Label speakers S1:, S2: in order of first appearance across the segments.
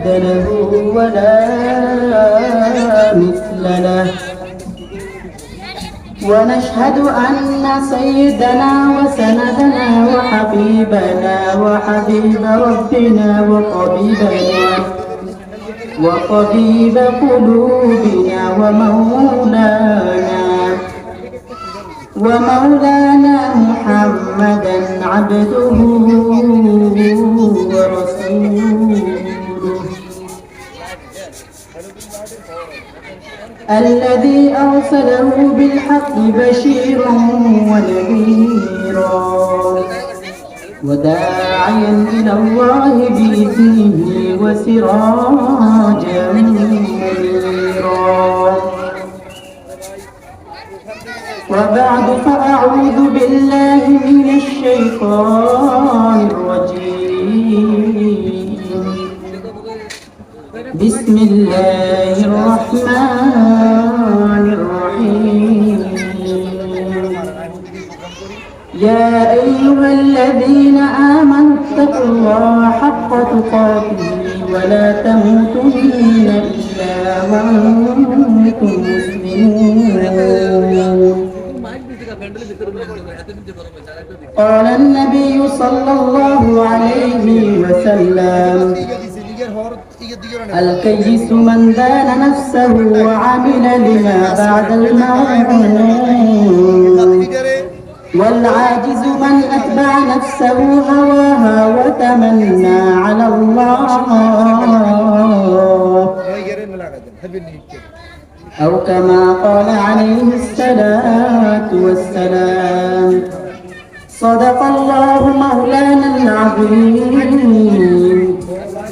S1: ند له ولا مثل له ونشهد أن سيدنا وسندنا وحبيبنا وحبيب ربنا وطبيبنا وطبيب قلوبنا ومولانا ومولانا محمدا عبده الذي أرسله بالحق بشيرا ونذيرا وداعيا إلى الله بإذنه وسراجا منيرا. وبعد فأعوذ بالله من الشيطان الرجيم. بسم الله الرحمن الرحيم. يا أيها الذين آمنوا اتقوا الله حق تقاته ولا تموتن إلا وأنتم مسلمون. قال النبي صلى الله عليه وسلم الكيس من دان نفسه وعمل لما بعد الموت؟ والعاجز من أتبع نفسه هواها وتمنى على الله. أو كما قال عليه الصلاة والسلام صدق الله مولانا العظيم.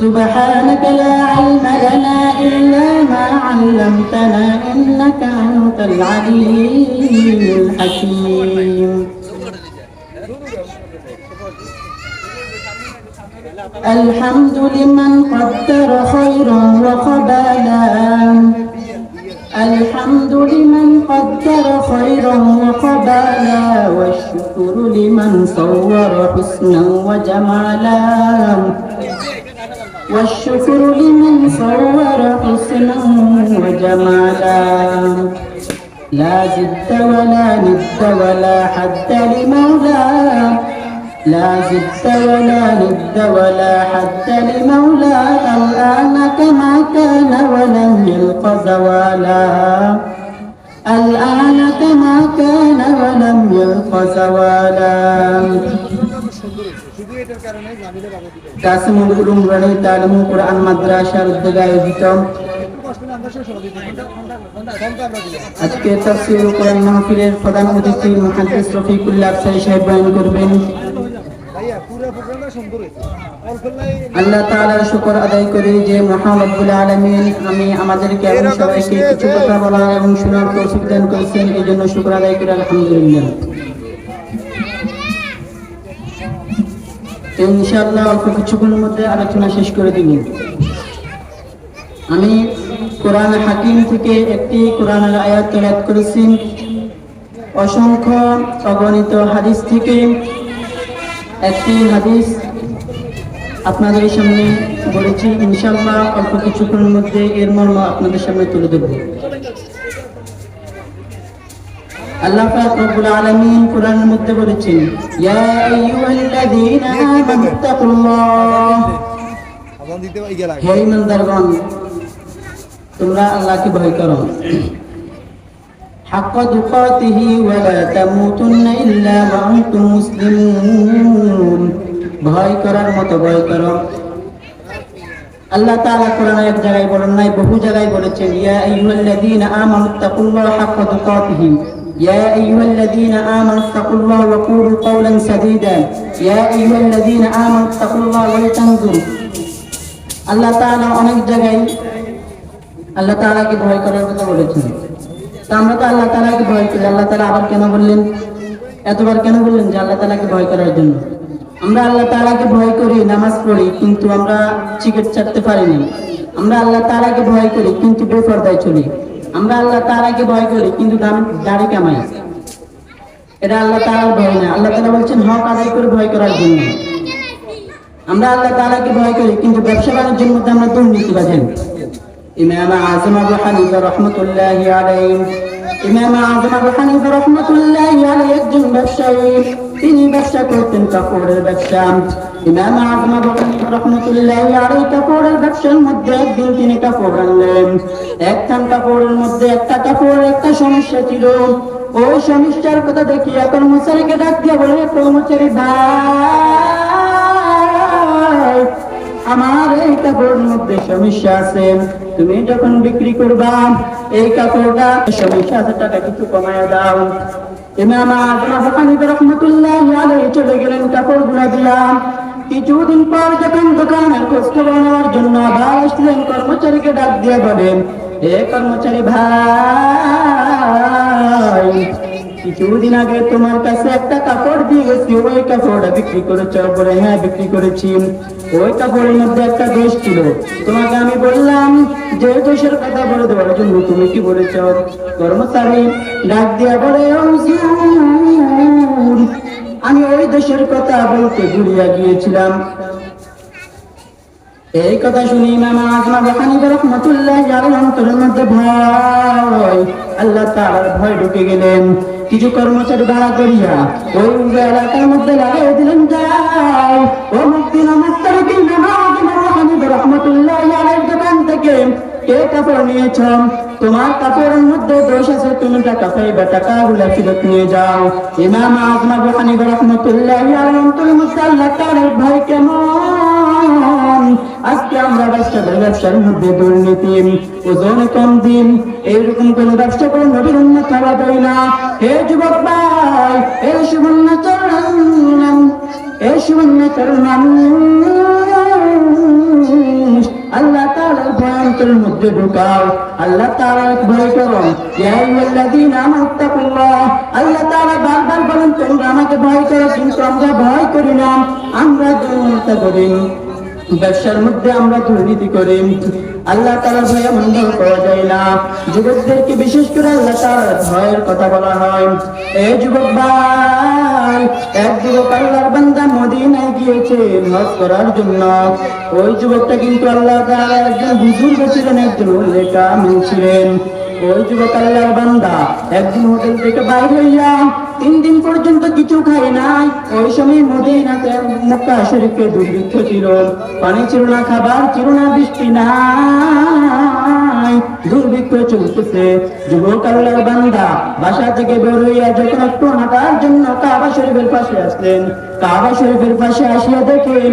S1: سبحانك لا علم لنا إلا ما علمتنا إنك أنت العليم الحكيم. الحمد لمن قدر خيرا وقبالا. الحمد لمن قدر خيرا وقبالا. والشكر لمن صور حسنا وجمالا. والشكر لمن صور حسنا وجمالا. لا زدت ولا ند ولا حد لمولاه لا زدت ولا ند ولا حد لمولى الآن كما كان ولم يلق زوالا الآن كما كان ولم يلق زوالا কাসিমুল উলুম রানী তালিম কোরআন মাদ্রাসার উদ্যোগে আয়োজিত। আজকে তাফসীর কোরআন মাহফিলের প্রধান অতিথি মুহাদ্দিস রফিকুল্লাহ আফসারি সাহেব বয়ান করবেন। আল্লাহ তাআলার শুকর আদায় করি যে মহামব্বুল আলামিন আমি আমাদেরকে এবং সবাইকে কিছু কথা বলা এবং শোনার তৌফিক দান করেছেন। এই জন্য শুকর আদায় করি আলহামদুলিল্লাহ। ইনশাআল্লাহ অল্প কিছুক্ষণের মধ্যে আলোচনা শেষ করে দিব। আমি কোরআন হাকিম থেকে একটি কোরআনের আয়াত তেলাত করেছি। অসংখ্য অগণিত হাদিস থেকে একটি হাদিস আপনাদের সামনে বলেছি ইনশাল্লাহ অল্প কিছুক্ষণের মধ্যে এর মর্ম আপনাদের সামনে তুলে দেব আল্লাহ পাক রব্বুল আলামিন কোরআনের মধ্যে বলেছেন ইয়া আইয়ুহাল্লাযীনা আমানুত্তাকুল্লাহ
S2: আজান দিতে পাই গেলা
S1: হে ইমানদারগণ তোমরা আল্লাহকে ভয় করো حق تقاته ولا تموتن إلا وأنتم مسلمون ভয় করার মতো ভয় করো আল্লাহ তাআলা কোরআনে এক জায়গায় বলেন নাই বহু জায়গায় বলেছেন ইয়া আইয়ুহাল্লাযীনা আমানুত্তাকুল্লাহা হাক্কা তুকাতিহি يا أيها الذين آمنوا اتقوا الله وقولوا قولا سديدا يا أيها الذين آمنوا اتقوا الله ولتنظر আল্লাহ তাআলা অনেক জায়গায় আল্লাহ তাআলাকে ভয় করার কথা বলেছেন তা আমরা তো আল্লাহ তাআলাকে ভয় করি আল্লাহ তাআলা আবার কেন বললেন এতবার কেন বললেন যে আল্লাহ তাআলাকে ভয় করার জন্য আমরা আল্লাহ তাআলাকে ভয় করি নামাজ পড়ি কিন্তু আমরা চিকেট চাটতে পারি না আমরা আল্লাহ তাআলাকে ভয় করি কিন্তু বেপরদায় চলি আমরা আল্লাহ তাআলাকে ভয় করি, কিন্তু দাড়ি কামাই। এটা আল্লাহ তাআলার ভয় না। আল্লাহ তালা বলছেন, হক আদায় করে ভয় করার জন্য। আমরা আল্লাহ তাআলাকে ভয় করি, কিন্তু ব্যবসা বাণিজ্যের মধ্যে আমরা দুর্নীতি বাজেন ইমাম আজম আবু হানিফা রহমতুল্লাহ ইমাম আজম আবু হানিফা রহমতুল্লাহি আলাইহি একজন ব্যবসায়ী। তিনি ব্যবসা করতেন কাপড়ের ব্যবসা। ইমাম আজম আবু হানিফা রহমতুল্লাহি আলাইহি কাপড়ের ব্যবসার মধ্যে একদিন তিনি কাপড় আনলেন। একখান কাপড়ের মধ্যে একটা কাপড়ের একটা সমস্যা ছিল। ওই সমস্যার কথা দেখিয়া কর্মচারীকে ডাক দিয়া বলে, কর্মচারী ভাই আমার এই কাপড়ের মধ্যে সমস্যা আছে। তুমি যখন বিক্রি করবা, এই কাপড়টা সমস্যা আছে, টাকা কিছু কমায় দাও। চলে গেলেন কাপড়গুলো দিলাম পর যখন কর্মচারীকে ডাক দিয়ে বলেন কর্মচারী ভাই কিছুদিন আগে তোমার কাছে একটা কাপড় দিয়ে গেছি ওই কাপড়টা বিক্রি করেছ বলে হ্যাঁ বিক্রি করেছি। ওই কাপড়ের মধ্যে একটা দোষ ছিল। তোমাকে আমি বললাম যে দোষের কথা বলে দেওয়ার জন্য তুমি কি বলেছ? কর্মচারী ডাক দিয়া বলে আমি ওই দোষের কথা বলতে ঘুরিয়া গিয়েছিলাম। এই কথা শুনি আল্লাহ ঢুকে গেলেন। কিছু কর্মচারী ভাড়া করিয়া ওই এলাকার মধ্যে লাগাই দিলেন দোকান থেকে কে কাপড় তোমার কাপড়ের মধ্যে দোষ আছে, তুমি টাকা পাইবে টাকা গুলা ফেরত নিয়ে যাও। ইমাম আজম আবু হানিফা আল্লাহ তাআলার ভয় কেমন? আজকে আমরা ব্যবসাদের ব্যবসার মধ্যে দুর্নীতি, ওজন কম দিন, এইরকম কোন ব্যবসা করে নবীর উন্নত হওয়া যায় না। হে যুবক ভাই আল্লাহ ঢুকাও। আল্লাহ ভয় করো আমাকে ভয় করো, কিন্তু আমরা ভয় করি না। আমরা দুর্নীতি করি। ব্যবসার মধ্যে আমরা দুর্নীতি করি। আল্লাহ তাআলার ভয় এমন পাওয়া যায় না। যুবকদেরকে বিশেষ করে আল্লাহ তাআলার ভয়ের কথা বলা হয়। এই যুবক ভাই, এক যুবক আল্লাহর বান্দা মদিনায় গিয়েছে হজ করার জন্য। ওই যুবকটা কিন্তু আল্লাহ তাআলা একজন বুজুর্গ ছিলেন একজন উল্লেখা ছিলেন। ওই যুবক আল্লাহর বান্দা। একদিন হোটেল থেকে বাইরে হইয়া তিন দিন পর্যন্ত কিছু খায় নাই। ওই সময় মদিনাতে মক্কা শরীফে দুর্ভিক্ষ ছিল। পানি ছিল না, খাবার ছিল না, বৃষ্টি নাই। দুর্ভিক্ষ চলতেছে। যুবক আল্লাহর বান্দা বাসা থেকে বের হইয়া যখন একটু হাঁটার জন্য কাবা শরীফের পাশে আসলেন, কাবা শরীফের পাশে আসিয়া দেখেন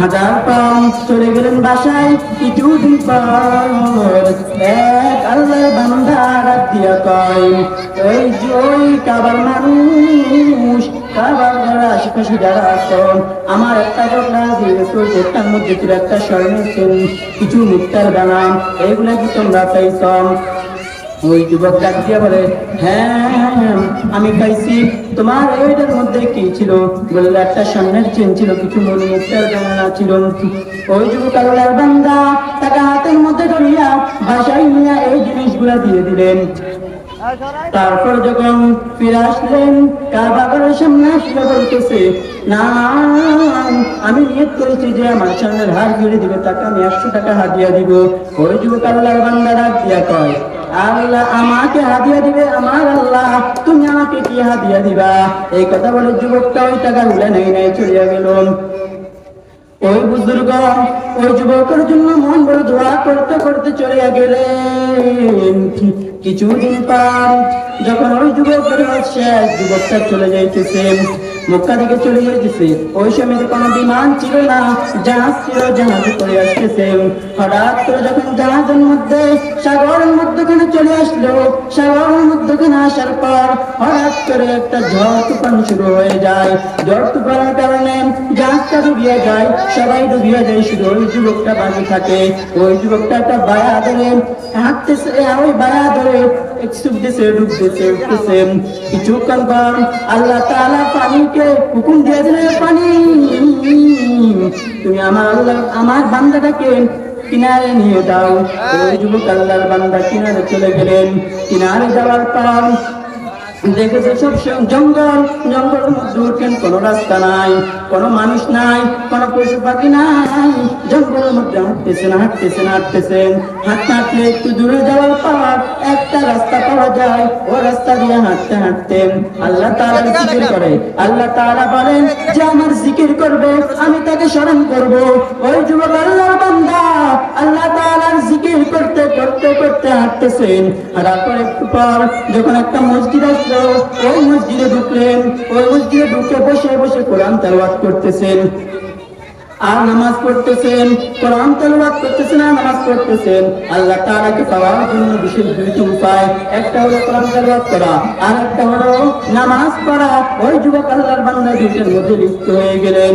S1: হাজার পাম চলে গেলেন বাসায় কিছুদিন পর এক আল্লাহ বান্দা রাত দিয়া কয় ওই যে ওই কাবার মানুষ, কাবার আশেপাশে যারা আছেন, আমার একটা কথা দিয়ে তো তার মধ্যে একটা স্বর্ণের চেন, কিছু মুক্তার দানা এইগুলা কি তোমরা পাইছ ওই যুবক ডাক বলে হ্যাঁ আমি পাইছি। তোমার এইটার মধ্যে কি ছিল? বললে, একটা স্বর্ণের চেন ছিল, কিছু মনে মুক্তার জানা ছিল। ওই যুবক আল্লাহর বান্দা, তাকে হাতের মধ্যে ধরিয়া বাসায় নিয়ে এই জিনিসগুলা দিয়ে দিলেন। তারপর যখন ফিরে আসলেন, কারবাগারের সামনে আসলে বলতেছে, না, আমি নিয়ত করেছি যে আমার সামনের হার গিরে দিবে, তাকে আমি একশো টাকা হাদিয়া দিব। ওই যুবক আল্লাহর বান্দা ডাক দিয়া কয়। আমাকে দিবে আমার আল্লাহ। তুমি আমাকে কি দিবা? এই কথা বলে যুবকটা ওই টাকা গুলা নেই চলিয়া গেল। ওই বুজুর্গ, ওই যুবকের জন্য মন বড় দোয়া করতে করতে চলে গেলেন। কিছুদিন পর যখন ওই যুবকের শেষ যুবকটা চলে যাইতেছে মক্কা থেকে চলে যাইতেছে ওই সময় কোনো বিমান ছিল না, জাহাজ ছিল, জাহাজে করে আসতেছে। হঠাৎ করে যখন জাহাজের মধ্যে, সাগরের মধ্যখানে চলে আসলো, সাগরের মধ্যখানে আসার পর হঠাৎ করে একটা ঝড় তুফান শুরু হয়ে যায়। ঝড় তুফানের কারণে জাহাজটা ডুবিয়ে যায়, সবাই ডুবিয়ে যায়, শুধু ওই যুবকটা বাকি থাকে। ওই যুবকটা একটা বায়া ধরে হাঁটতেছে, ওই বায়া ধরে তুমি আমার আল্লাহ, আমার বান্দাটাকে কিনারে নিয়ে দাও ওই যুবক আল্লাহর বান্দা কিনারে চলে গেলেন। কিনারে যাওয়ার পর দেখেছে সব জঙ্গল জঙ্গলের মধ্যে উঠলেন কোনো রাস্তা নাই কোনো মানুষ নাই কোনো পশু পাখি নাই? জঙ্গলের মধ্যে হাঁটতেছেন হাঁটতেছেন হাঁটতেছেন। হাঁটতে হাঁটতে একটু দূরে যাওয়ার পর একটা রাস্তা পাওয়া যায় ও রাস্তা দিয়ে হাঁটতে হাঁটতে। আল্লাহ তাআলা জিকির করে। আল্লাহ তাআলা বলেন যে আমার জিকির করবে আমি তাকে স্মরণ করব। ওই যুবক আল্লাহর বান্দা আল্লাহ তাআলার জিকির করতে করতে করতে হাঁটতেছেন। পর একটু পর যখন একটা মসজিদ আসলো ওই মসজিদে ঢুকলেন, ওই মসজিদে ঢুকে বসে বসে কোরআন তেলাওয়াত করতেছেন। আর নামাজ পড়তেছেন, কোরআন তেলাওয়াত করতেছেন আর নামাজ পড়তেছেন। আল্লাহ তাআলাকে পাওয়ার জন্য বিশেষ দুইটি উপায় একটা হলো কোরআন তেলাওয়াত করা, আর একটা হলো নামাজ পড়া। ওই যুবক আল্লাহর বান্দা দুইটার মধ্যে লিপ্ত হয়ে গেলেন।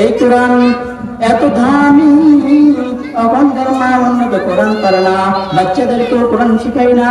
S1: এই কোরআন এত দামি অবন্ধের মা উন্নত কোরআন পারে না, বাচ্চাদেরকেও কোরআন শিখাই না।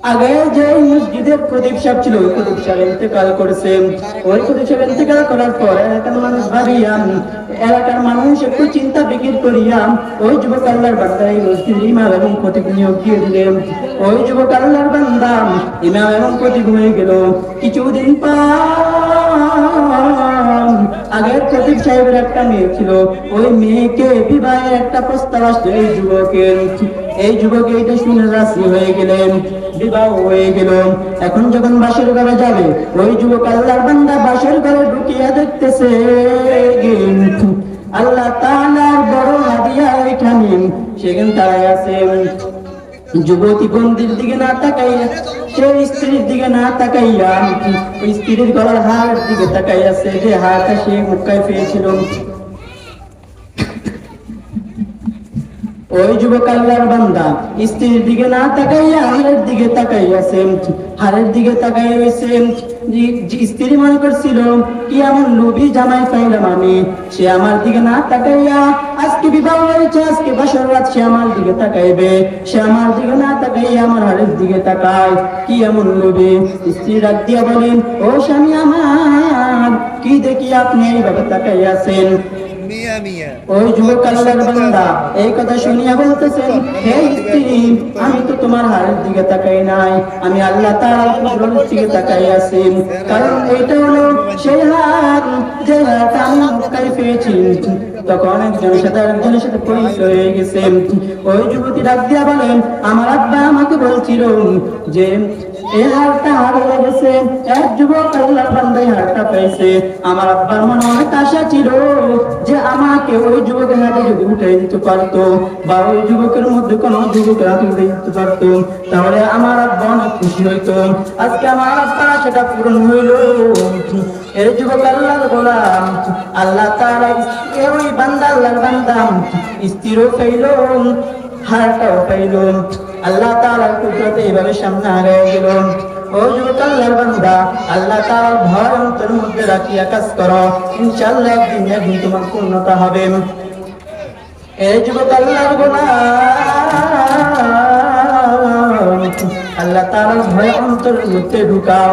S1: আগে যে মসজিদের প্রদীপ সাহেব ছিল, ওই প্রদীপ সাহেব ইন্তেকাল ওই প্রদীপ সাহেব ইন্তেকাল করার পর এলাকার মানুষ ভাবিয়া এলাকার মানুষ একটু চিন্তা বিকির করিয়া ওই যুবক আল্লাহর বান্দা এই ইমাম এবং প্রদীপ নিয়োগ দিয়ে দিলেন। ওই যুবক আল্লাহর বান্দা ইমাম এবং প্রদীপ হয়ে গেল। কিছুদিন পর আগের প্রদীপ সাহেবের একটা মেয়ে ছিল, ওই মেয়েকে বিবাহের একটা প্রস্তাব আসলো এই যুবকের। এই যুবক এইটা শুনে রাশি হয়ে গেলেন। এখন যখন ঘরে যাবে, ওই যুবক আল্লাহর বান্দা ঘরে ঢুকিয়া দেখতেছে আল্লাহ তাআলার বড় হাদিয়া এখানে। আছে। যুবতী বন্দির দিকে না তাকাইয়া, সে স্ত্রীর দিকে না তাকাইয়া স্ত্রীর গলার হার দিকে তাকাইয়াছে যে হারটা সে মুক্কায় পেয়েছিল। ওই যুবক আল্লাহর বান্দা, স্ত্রীর দিকে না তাকাইয়া হারের দিকে তাকাইয়াছে হারের দিকে তাকাই রয়েছে স্ত্রী মনে করছিল, কি এমন লোভী জামাই পাইলাম আমি? সে আমার দিকে না তাকাইয়া, আজকে বিবাহ হয়েছে, আজকে বাসর রাত সে আমার দিকে তাকাইবে। সে আমার দিকে না তাকাইয়া আমার হারের দিকে তাকায়। কি এমন লোভী? স্ত্রী রাত দিয়া বলেন, ও স্বামী আমার, কি দেখি আপনি এইভাবে তাকাইয়াছেন ওই যুবক আল্লাহর বান্দা এই কথা শুনিয়া বলতেছেন হে স্ত্রী আমি তো তোমার হারের দিকে তাকাই নাই। আমি আল্লাহ তাআলার কুদরতের দিকে তাকাই আছি। কারণ এটা হলো সেই হার যে হারটা আমি মক্কায় পেয়েছি। তখন একজনের সাথে আরেকজনের সাথে পরিচয় হয়ে গেছে। ওই যুবতী ডাক দিয়া বলেন আমার আব্বা আমাকে বলছিল যে তাহলে আমার আব্বা খুশি হইতো। আজকে আমার আব্বা সেটা পূরণ হইল। এই যুবক আল্লাহর গোলাম, আল্লাহ এ ওই বান্দা, আল্লাহর বান্দা স্থিরও পাইল, হারটাও পাইল। আল্লাহ তাআলার কুদরতে এইভাবে সামনে আগায় গেল ও বান্দা, আল্লাহ তাআলার ভয় অন্তরের মধ্যে রাখিয়া কাজ করো। ইনশাআল্লাহ একদিন তোমার পূর্ণতা হবে। এই যুবক আল্লাহর আল্লাহ তাআলার ভয় অন্তরের মধ্যে ঢুকাও।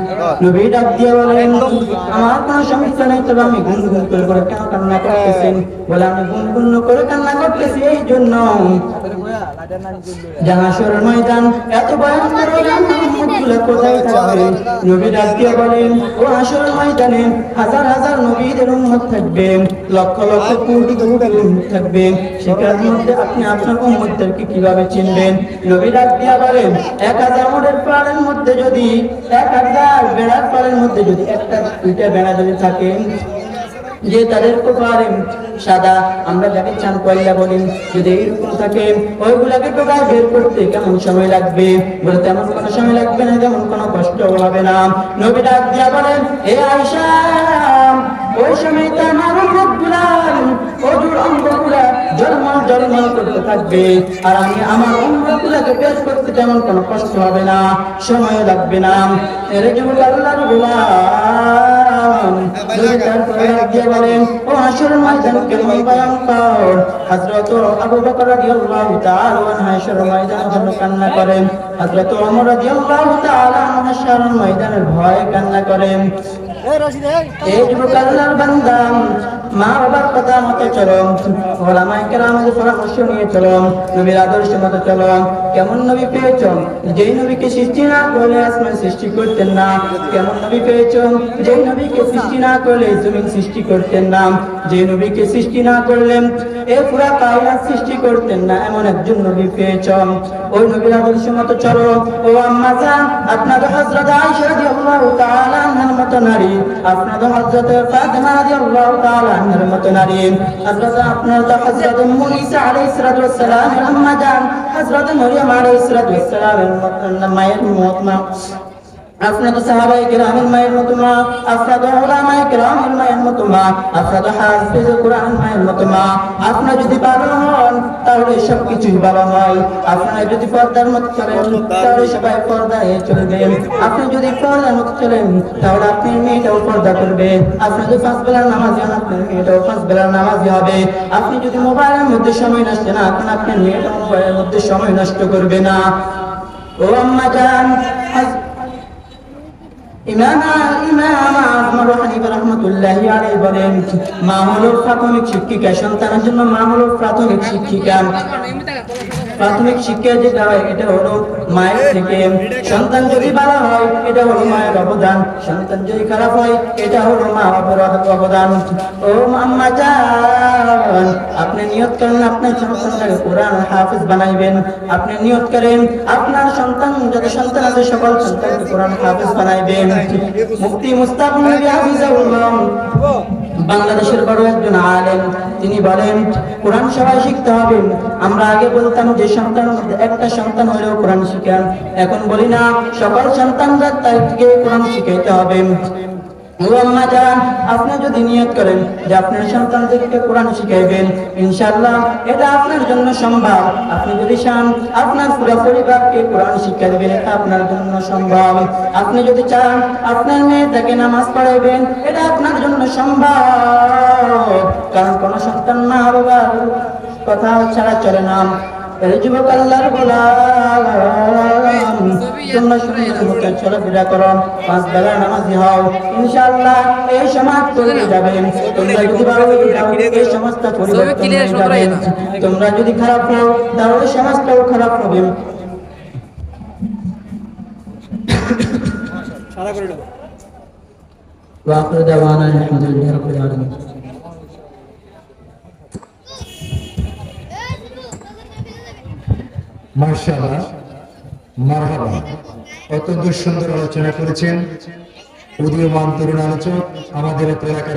S1: নবী ডাক দিয়ে বলেন আমার কোনো সমস্যা নেই তবে আমি গুনগুন করে করে কেন কান্না করতেছি। বলে আমি গুনগুন করে কান্না করতেছি এই জন্য ময়দান, এত ভয়ঙ্কর কোথায় থাকবে নবী ডাক দিয়ে বলেন, ও আসর ময়দানে হাজার হাজার নবীদের উম্মত থাকবে, লক্ষ লক্ষ কোটি উম্মত থাকবে। সেটার মধ্যে আপনি আপনার উম্মতদেরকে কীভাবে চিনবেন? নবী ডাক দিয়া বলেন, এক হাজার মোড়ের পাড়ের মধ্যে যদি, এক হাজার বেড়ার পাড়ের মধ্যে যদি একটা দুইটা বেড়া যদি থাকে যে তাদের কপালে সাদা, আমরা যাকে চান পয়লা বলি, যদি এইরকম থাকে, ওইগুলাকে টোকায় বের করতে কেমন সময় লাগবে? বলে তেমন কোনো সময় লাগবে না তেমন কোনো কষ্ট হবে না। নবী ডাক দিয়া বলেন, এ আয়সা ওই সময় তো আমার মুখগুলা অজুর জলমল জলমল করতে থাকবে। আর আমি আমার বের করতে তেমন কষ্ট হবে না, সময় লাগবে না। এর আল্লাহর বলেন, ও ময়দান কেমন ময়দানের জন্য কান্না করেন। ময়দানের ভয়ে কান্না করেন। এই যুবক আল্লাহর বান্দা মা বাবার কথা মতো চলো ওলামায়ে কেরামের পরামর্শ নিয়ে চলো নবীর আদর্শ মতো চলো কেমন নবী পেয়েছ? যেই নবীকে সৃষ্টি না করলে আসমান সৃষ্টি করতেন না। কেমন নবী পেয়েছ? যেই নবীকে সৃষ্টি না করলে জমিন সৃষ্টি করতেন না। যে নবীকে সৃষ্টি না করলেন এ পুরা কায়নাত সৃষ্টি করতেন না, এমন একজন নবী পেয়েছ। ওই নবীর আদর্শ মতো চলো। ও আম্মা জান আপনাদের হযরত আয়েশা রাদিয়াল্লাহু তাআলা আনহার মতো নারী। আপনাদের হযরত ফাতিমা রাদিয়াল্লাহু তাআলা আনহার মতো নারী। আপনার তো হযরত মুসা আলাইহিস সালামের আম্মা জান হযরত মরিয়ম আলাইহিস সালামের মায়ের মত কেরামের মায়ের মা মায়ের মা মায়ের মা। যদি হন, তাহলে সব ভালো হয় যদি পর্দার মতো চলেন, তাহলে চলবেন। আপনি যদি পর্দার মতো চলেন, তাহলে আপনি মেয়েটাও পর্দা করবে। আপনি যদি পাঁচ বেলার নামাজ আপনার মেয়েটাও পাঁচ বেলার নামাজি হবে। আপনি যদি মোবাইলের মধ্যে সময় নষ্ট না এখন আপনার মেয়েটাও মোবাইলের মধ্যে সময় নষ্ট করবে না। ও আম্মা জান ইমাম ইমাম আজমর হানিফা রাহমাতুল্লাহি আলাইহি মা হলো প্রাথমিক শিক্ষিকা সন্তানের জন্য মা হলো প্রাথমিক শিক্ষিকা। প্রাথমিক শিক্ষা যেটা হয়, এটা হলো মায়ের থেকে সন্তান যদি ভালো হয়, এটা হলো মায়ের অবদান। সন্তান যদি খারাপ হয়, এটা হলো মা বাবার অবদান। ও আম্মা জান, আপনি নিয়ত করেন আপনার সন্তানটাকে কোরআন হাফিজ বানাইবেন। আপনি নিয়ত করেন আপনার সন্তান যত সন্তান আছে, সকল সন্তানকে কোরআন হাফিজ বানাইবেন। মুফতি মুস্তাফিজ নবী হাফিজাহুল্লাহ। বাংলাদেশের বড় একজন আলেম। তিনি বলেন, কোরআন সবাই শিখতে হবে। আমরা আগে বলতাম যে সন্তান, একটা সন্তান হলেও কোরআন শিখান। এখন বলি না, সকল সন্তানরা তাই কোরআন শিখাইতে হবে। আপনি যদি নিয়ত করেন যে আপনার সন্তানদেরকে কোরআন শিখাইবেন, ইনশাআল্লাহ এটা আপনার জন্য সম্ভব। আপনি যদি চান, আপনার পুরো পরিবারকে কোরআন শিক্ষা দেবেন এটা আপনার জন্য সম্ভব। আপনি যদি চান, আপনার মেয়েটাকে নামাজ পড়াইবেন, এটা আপনার জন্য সম্ভব। কারণ কোন সন্তান না বাবার কথা ছাড়া চলে না। যুবক আল্লাহর গোলাম। তোমরা সুন্দর মতো চলাফেরা করো পাঁচ বেলা নামাজি হও ইনশাআল্লাহ এই সমাজ চলে যাবে তোমরা যদি ভালো হয়ে যাও এই সমাজটা পরিবর্তন হয়ে যাবে তোমরা যদি খারাপ হও তাহলে সমাজটাও খারাপ হবে
S2: সারা করে দাও
S1: وآخر دعوانا الحمد لله رب العالمين
S3: মার্শাল্লাহ মারহাবা। অত্যন্ত সুন্দর আলোচনা করেছেন। উদীয়মান তরুণ আলোচক আমাদের এলাকার